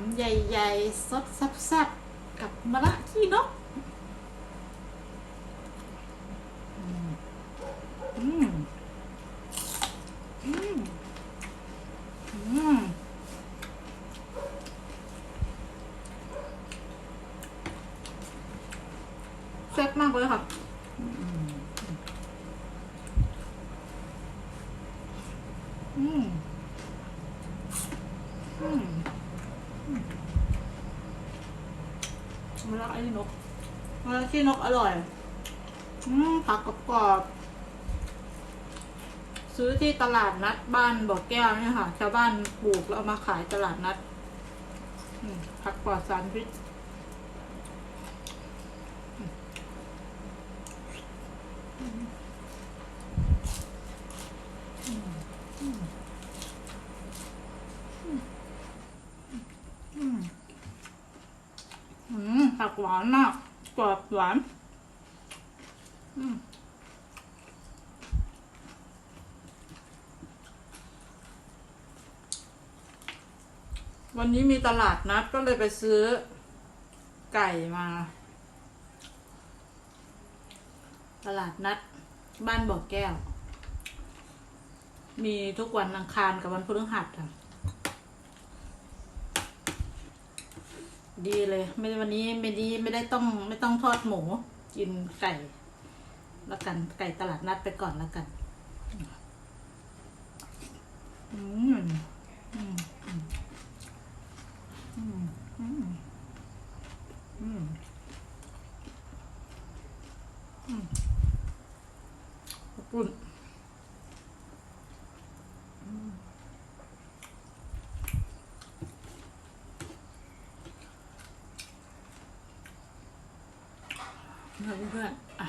ำใหญ่ๆซดซับๆกับมะระขี้นกอืมอืมอืมแซ่บมากเลยค่ะอืมอืม มะระไอ้นกมะระที่นกอร่อย อืมผักกรอบๆซื้อที่ตลาดนัดบ้านบ่อแก้วเนี่ยค่ะ ชาวบ้านปลูกแล้วเอามาขายตลาดนัดผักปลอดสารพิษอืม ผักหวานมากกรอบหวานวันนี้มีตลาดนัดก็เลยไปซื้อไก่มา ตลาดนัด บ้านบ่อแก้ว มีทุกวันอังคารกับวันพฤหัสค่ะ ดีเลย ไม่วันนี้ไม่ดีไม่ได้ต้องไม่ต้องทอดหมู กินไก่ แล้วกันไก่ตลาดนัดไปก่อนแล้วกันอืมอืมอืมอืมอืมอืมอืมขอบคุณอืม เพื่อนๆอะ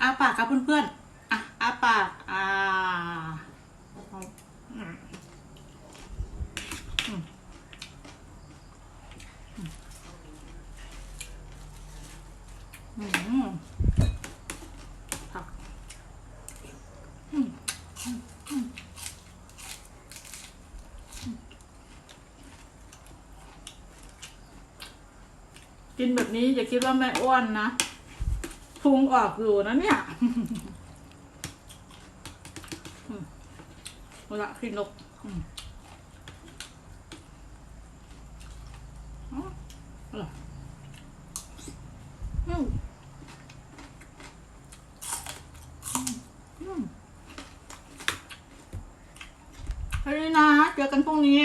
อาปากครับเพื่อนๆอะอาปากอ่าเอาอืมอืมอืมผักอืมอืมอืมอืมกินแบบนี้อย่าคิดว่าแม่อ้วนนะ พุงออกอยู่นะเนี่ยอืมเอาละพี่นกอืมอ๋ออร่อยอืมอืมอืมเฮ้ยนะ เจอกันพรุ่งนี้